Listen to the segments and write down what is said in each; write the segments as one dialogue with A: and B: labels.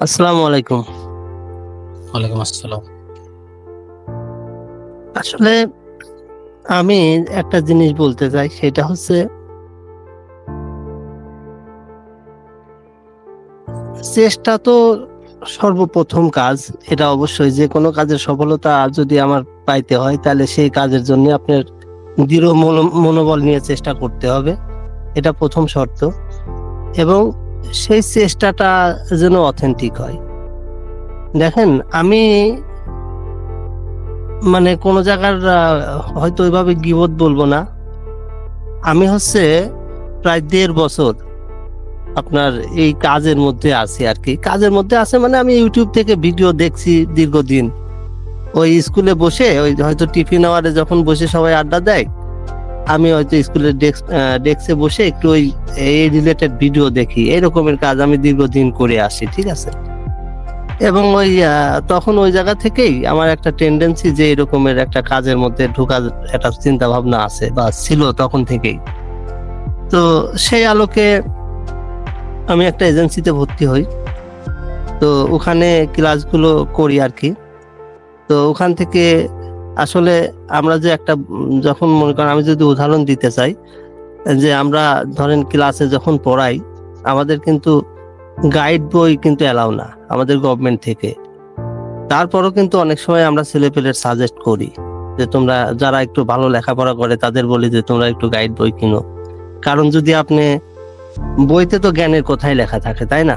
A: আসসালামু আলাইকুম।
B: ওয়ালাইকুম আসসালাম।
A: আসলে আমি একটা জিনিস বলতে চাই সেটা হচ্ছে চেষ্টা তো সর্বপ্রথম কাজ এটা অবশ্যই যে কোনো কাজের সফলতা যদি আমার পাইতে হয় তাহলে সেই কাজের জন্য আপনার দৃঢ় মনো- মনোবল নিয়ে চেষ্টা করতে হবে। এটা প্রথম শর্ত। এবং সেই চেষ্টাটা যেন অথেন্টিক হয়। দেখেন, আমি মানে কোন জায়গার হয়তো ওইভাবে গিবত বলব না। আমি হচ্ছে প্রায় দেড় বছর আপনার এই কাজের মধ্যে আছি আর কি। কাজের মধ্যে আছে মানে আমি ইউটিউব থেকে ভিডিও দেখছি দীর্ঘদিন। ওই স্কুলে বসে, ওই হয়তো টিফিন আওয়ারে যখন বসে সবাই আড্ডা দেয় আমি হয়তো স্কুলের ডেস্ক ডেস্কে বসে একটু ওই এই রিলেটেড ভিডিও দেখি। এরকমের কাজ আমি দীর্ঘদিন করে আসি, ঠিক আছে? এবং ওই তখন ওই জায়গা থেকেই আমার একটা টেন্ডেন্সি যে এরকমের একটা কাজের মধ্যে ঢোকার একটা চিন্তা ভাবনা আছে বা ছিল তখন থেকেই। তো সেই আলোকে আমি একটা এজেন্সিতে ভর্তি হই। তো ওখানে ক্লাসগুলো করি আর কি। তো ওখান থেকে আসলে আমরা যে একটা, যখন মনে করেন আমি যদি উদাহরণ দিতে চাই, যে আমরা ধরেন ক্লাসে যখন পড়াই, আমাদের কিন্তু গাইড বই কিন্তু অ্যালাউ না, আমাদের গভর্নমেন্ট থেকে। তারপরও কিন্তু অনেক সময় আমরা ছেলেপেলের সাজেস্ট করি, যে তোমরা যারা একটু ভালো লেখাপড়া করে, তাদের বলি যে তোমরা একটু গাইড বই কিনো। কারণ যদি আপনি, বইতে তো জ্ঞানের কথাই লেখা থাকে, তাই না?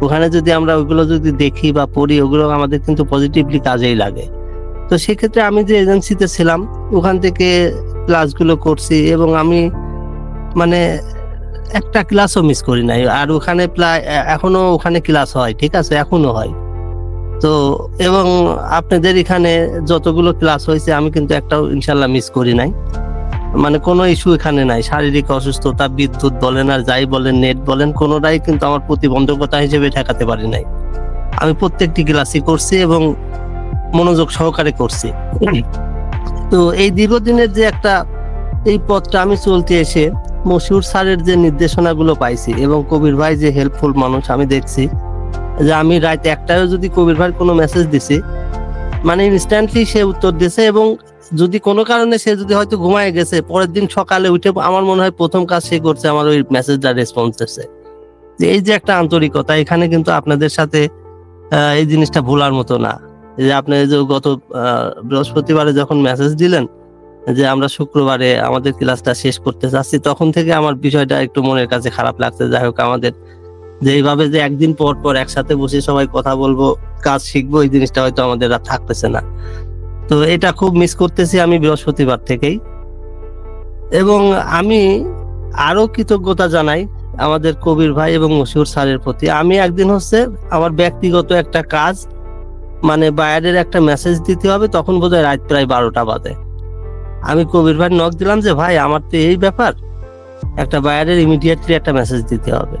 A: ওখানে যদি আমরা ওইগুলো যদি দেখি বা পড়ি, ওগুলো আমাদের কিন্তু পজিটিভলি কাজেই লাগে। তো সেক্ষেত্রে আমি যে এজেন্সিতে ছিলাম, ওখান থেকে ক্লাসগুলো করছি এবং আমি মানে একটা ক্লাসও মিস করি নাই। আর ওখানে প্রায় এখনও ওখানে ক্লাস হয়, ঠিক আছে? এখনও হয়। তো, এবং আপনাদের এখানে যতগুলো ক্লাস হয়েছে, আমি কিন্তু একটাও ইনশাল্লাহ মিস করি নাই। মানে কোনো ইস্যু এখানে নাই। শারীরিক অসুস্থতা, বিদ্যুৎ বলেন আর যাই বলেন নেট বলেন, কোনোটাই কিন্তু আমার প্রতিবন্ধকতা হিসেবে ঠেকাতে পারি নাই। আমি প্রত্যেকটি ক্লাসই করছি এবং মনোযোগ সহকারে করছি। তো এই দীর্ঘদিনের যে একটা এই পথটা আমি চলতে এসে মশিউর স্যারের যে নির্দেশনাগুলো পাইছি এবং কবির ভাই যে হেল্পফুল মানুষ আমি দেখছি, যে আমি রাত একটায়ও যদি কবির ভাই কোনো মেসেজ দিছি মানে ইনস্ট্যান্টলি সে উত্তর দিয়েছে এবং যদি কোনো কারণে সে যদি হয়তো ঘুমায় গেছে, পরের দিন সকালে উঠে আমার মনে হয় প্রথম কাজ সে করছে আমার ওই মেসেজটা রেসপন্স দিচ্ছে যে এই যে একটা আন্তরিকতা, এখানে কিন্তু আপনাদের সাথে এই জিনিসটা ভোলার মতো না। যে আপনি যে গত বৃহস্পতিবারে যখন মেসেজ দিলেন যে আমরা শুক্রবারে আমাদের ক্লাসটা শেষ করতে চাচ্ছি তখন থেকে আমার বিষয়টা একটু মনের কাছে খারাপ লাগছে। যাই হোক, আমাদের যে এইভাবে যে একদিন পর পর একসাথে বসে সবাই কথা বলব, কাজ শিখব, এই জিনিসটা হয়তো আমাদের আর থাকতেছে না। তো এটা খুব মিস করতেছি আমি বৃহস্পতিবার থেকেই। এবং আমি আরও কৃতজ্ঞতা জানাই আমাদের কবির ভাই এবং মশিউর স্যারের প্রতি। আমি একদিন হচ্ছে আমার ব্যক্তিগত একটা কাজ মানে বাইরের একটা মেসেজ দিতে হবে, তখন বোধহয় রাত প্রায় বারোটা বাজে। আমি কবির ভাই নক দিলাম যে, ভাই, আমার তো এই ব্যাপার। একটা বাইরের ইমিডিয়েটলি একটা মেসেজ দিতে হবে।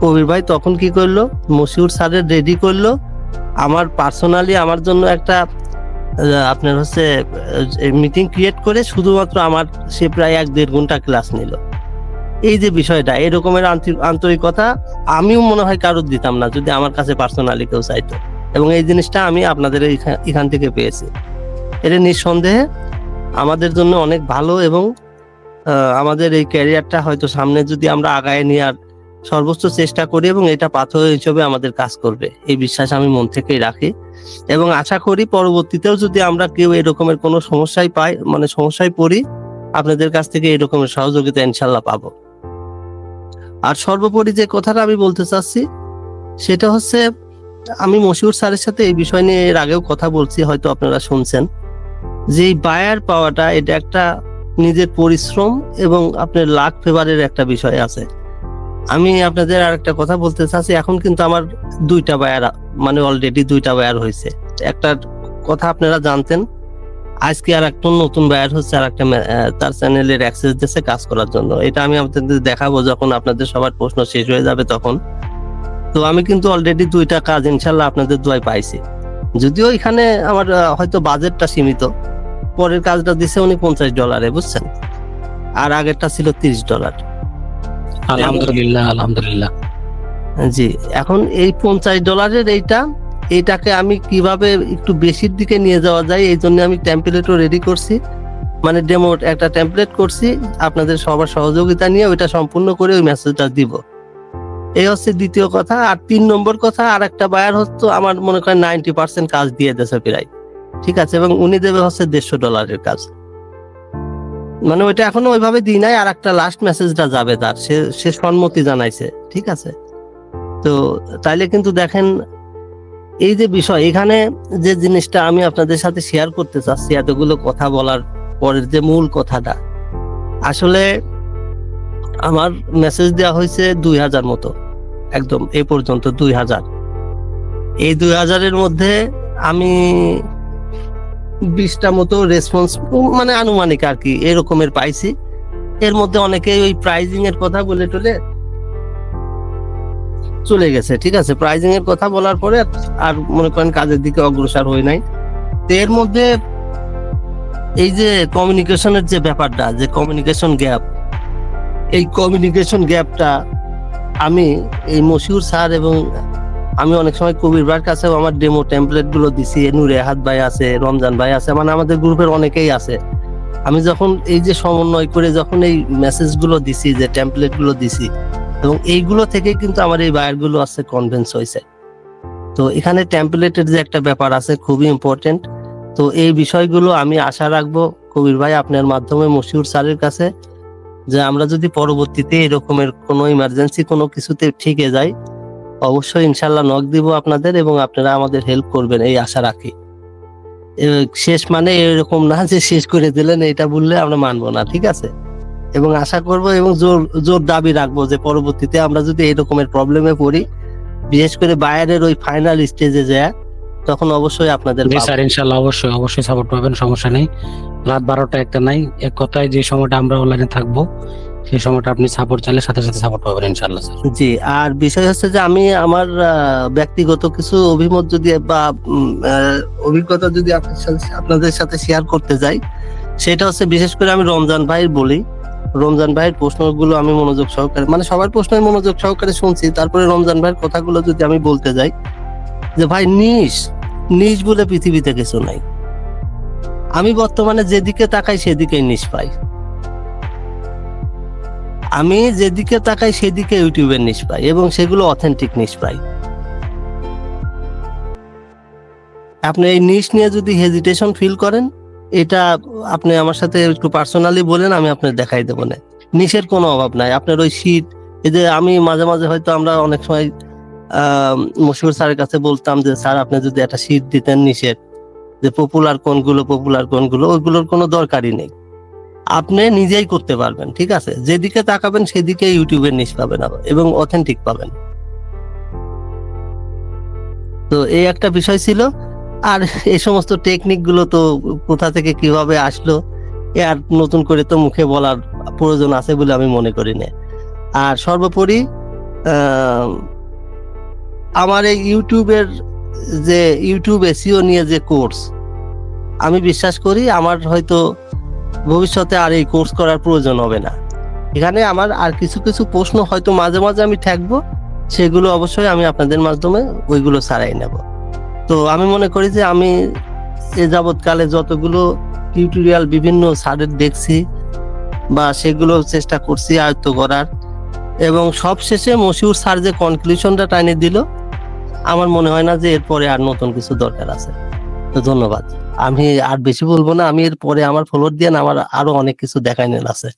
A: কবির ভাই তখন কি করল? মশিউর স্যারের রেডি করল। আমার পার্সোনালি আমার জন্য একটা আপনার হচ্ছে মিটিং ক্রিয়েট করে শুধুমাত্র আমার সে প্রায় এক দেড় ঘণ্টা ক্লাস নিল। এই যে বিষয়টা, এরকমের আন্তরিক- আন্তরিকতা, আমিও মনে হয় কারোর দিতাম না, যদি আমার কাছে পার্সোনালি কেউ চাইতো। এবং এই জিনিসটা আমি আপনাদের এখান থেকে পেয়েছি। এটা নিঃসন্দেহে আমাদের জন্য অনেক ভালো এবং আমাদের এই ক্যারিয়ারটা হয়তো সামনে যদি আমরা আগায় নেওয়ার সর্বোচ্চ চেষ্টা করি এবং এটা পাথর হিসেবে আমাদের কাজ করবে। এই বিশ্বাস আমি মন থেকেই রাখি। এবং আশা করি পরবর্তীতেও যদি আমরা কেউ এরকমের কোনো সমস্যায় পাই মানে সমস্যায় পড়ি, আপনাদের কাছ থেকে এরকমের সহযোগিতা ইনশাল্লাহ পাবো। আর সর্বোপরি যে কথাটা আমি বলতে চাচ্ছি, সেটা হচ্ছে আমি মশিউর স্যারের সাথে এই বিষয় নিয়ে এর আগেও কথা বলছি, হয়তো আপনারা শুনছেন। যে এই বায়ার পাওয়াটা, এটা একটা নিজের পরিশ্রম এবং আপনার লাক ফেভারের একটা বিষয় আছে। আমি আপনাদের আর একটা কথা বলতে চাচ্ছি, এখন কিন্তু আমার দুইটা বায়ার মানে অলরেডি দুইটা বায়ার হয়েছে। একটা কথা আপনারা জানতেন, আজকে আর একটা নতুন বায়ার হচ্ছে, আর একটা তার চ্যানেলের অ্যাক্সেস দিচ্ছে কাজ করার জন্য। এটা আমি আপনাদের দেখাবো যখন আপনাদের সবার প্রশ্ন শেষ হয়ে যাবে তখন। তো আমি কিন্তু অলরেডি দুইটা কাজ ইনশাল্লাহ আপনাদের দোয়াই পাইছি। যদিও এখানে আমার হয়তো বাজেটটা সীমিত। পরের কাজটা দিছে উনি পঞ্চাশ ডলারে বুঝছেন? আর আগেরটা ছিল তিরিশ ডলার।
B: আলহামদুলিল্লাহ আলহামদুলিল্লাহ।
A: জি এখন এই পঞ্চাশ ডলারের এইটা এইটাকে আমি কীভাবে একটু বেশির দিকে নিয়ে যাওয়া যায় এই জন্য আমি টেমপ্লেটও রেডি করছি। মানে ডেমো একটা টেমপ্লেট করছি আপনাদের সবার সহযোগিতা নিয়ে ওইটা সম্পূর্ণ করে ওই মেসেজটা দিব। এই হচ্ছে দ্বিতীয় কথা, আর তিন নম্বর কথা, আর একটা বায়ার হচ্ছে আমার মনে করেন নাইনটি পার্সেন্ট কাজ দিয়ে দিয়েছে প্রায়। ঠিক আছে, এবং উনি দেবে হচ্ছে দেড়শো ডলারের কাজ। মানে ওইটা এখনও ওইভাবে দিই নাই, আর একটা লাস্ট মেসেজটা যাবে তার। সে সে সম্মতি জানাইছে, ঠিক আছে? তো তাইলে কিন্তু দেখেন, এই যে বিষয়, এখানে যে জিনিসটা আমি আপনাদের সাথে শেয়ার করতে চাচ্ছি, এতগুলো কথা বলার পরের যে মূল কথাটা, আসলে আমার মেসেজ দেওয়া হয়েছে দুই হাজার মতো। একদম এই পর্যন্ত দুই হাজার। এই দুই হাজারের মধ্যে আমি বিশটা মতো রেসপন্স মানে আনুমানিক আর কি, এরকমের পাইছি। এর মধ্যে অনেকে ওই প্রাইজিং এর কথা বলে টলে চলে গেছে, ঠিক আছে? প্রাইজিং এর কথা বলার পরে আর মনে করেন কাজের দিকে অগ্রসর হই নাই। এর মধ্যে এই যে কমিউনিকেশনের যে ব্যাপারটা, যে কমিউনিকেশন গ্যাপ এই কমিউনিকেশন গ্যাপটা আমি এই মশিউর স্যার এবং আমি অনেক সময় কবির ভাইয়ের কাছেও আমার ডেমো টেমপ্লেটগুলো দিছি নূরে হাত ভাই আছে, রমজান ভাই আছে মানে আমাদের গ্রুপের অনেকেই আছে। আমি যখন এই যে সমন্বয় করে যখন এই মেসেজগুলো দিছি, যে টেমপ্লেটগুলো দিছি, এবং এইগুলো থেকে কিন্তু আমার এই বায়ারগুলো আছে কনভিন্স হয়েছে। তো এখানে টেমপ্লেটের যে একটা ব্যাপার আছে খুবই ইম্পর্টেন্ট তো এই বিষয়গুলো আমি আশা রাখব কবির ভাই আপনার মাধ্যমে মশিউর স্যারের কাছে। যে আমরা যদি পরবর্তীতে এরকমের কোনো ইমার্জেন্সি কোনো কিছুতে ঠিকে যাই, অবশ্যই ইনশাল্লাহ নক দিব আপনাদের এবং আপনারা আমাদের হেল্প করবেন, এই আশা রাখি। শেষ মানে এরকম না যে শেষ করে দিলেন, এটা বললে আমরা মানবো না, ঠিক আছে? এবং আশা করব এবং জোর জোর দাবি রাখব যে পরবর্তীতে আমরা যদি এরকমের প্রবলেমে পড়ি, বিশেষ করে বাইরের ওই ফাইনাল স্টেজে যায় তখন অবশ্যই আপনাদের
B: জি স্যার ইনশাল্লাহ অবশ্যই অবশ্যই সাপোর্ট পাবেন সমস্যা নেই। রাত বারোটা একটা নাই এক কথায় যে সময়টা আমরা অনলাইনে থাকব সেই সময়টা আপনি সাপোর্ট চাইলে সাথে সাথে সাপোর্ট পাবেন ইনশাল্লাহ স্যার।
A: জি আর বিষয় হচ্ছে যে আমি আমার ব্যক্তিগত কিছু অভিমত যদি বা অভিজ্ঞতা যদি আপনাদের সাথে শেয়ার করতে যাই সেটা হচ্ছে বিশেষ করে আমি রমজান ভাইয়ের বলি। রমজান ভাইয়ের প্রশ্নগুলো আমি মনোযোগ সহকারে মানে সবার প্রশ্নের মনোযোগ সহকারে শুনছি। তারপরে রমজান ভাইয়ের কথাগুলো যদি আমি বলতে যাই যে ভাই নিশ নিশ বলে পৃথিবীতে কিছু নাই। আমি বর্তমানে যেদিকে তাকাই সেদিকেই নিশ পাই। আমি যেদিকে তাকাই সেদিকে ইউটিউবের নিশ পাই এবং সেগুলো অথেন্টিক নিশ পাই। আপনি এই নিশ নিয়ে যদি হেজিটেশন ফিল করেন, এটা আপনি আমার সাথে একটু পার্সোনালি বলেন, আমি আপনার দেখাই দেবো না। নিশের কোনো অভাব নাই। আপনার ওই শীত, এই যে আমি মাঝে মাঝে হয়তো আমরা অনেক সময় মশিউর স্যারের কাছে বলতাম যে, স্যার, আপনি যদি একটা শীত দিতেন নিষেধ, যে পপুলার কোনগুলো পপুলার কোনগুলো, ওইগুলোর কোনো দরকারই নেই। আপনি নিজেই করতে পারবেন, ঠিক আছে? যেদিকে তাকাবেন, সেদিকে ইউটিউবের নিশ পাবেন এবং অথেন্টিক পাবেন। তো এই একটা বিষয় ছিল। আর এই সমস্ত টেকনিকগুলো তো কোথা থেকে কীভাবে আসলো আর নতুন করে তো মুখে বলার প্রয়োজন আছে বলে আমি মনে করি না। আর সর্বোপরি আমার এই ইউটিউবের যে, ইউটিউব এসিও নিয়ে যে কোর্স, আমি বিশ্বাস করি আমার হয়তো ভবিষ্যতে আর এই কোর্স করার প্রয়োজন হবে না। এখানে আমার আর কিছু কিছু প্রশ্ন হয়তো মাঝে মাঝে আমি থাকব সেগুলো অবশ্যই আমি আপনাদের মাধ্যমে ওইগুলো সারাই নেব। তো আমি মনে করি যে আমি এ যাবৎকালে যতগুলো টিউটোরিয়াল বিভিন্ন সারের দেখছি বা সেগুলো চেষ্টা করছি আয়ত্ত করার, এবং সবশেষে মশিউর স্যার যে কনক্লুশনটা টাইনে দিল আমার মনে হয় না যে এরপরে আর নতুন কিছু দরকার আছে। তো ধন্যবাদ। আমি আর বেশি বলব না, আমি এরপরে আমার ফলোর দিয়ে আমার আরও অনেক কিছু দেখাই আছে।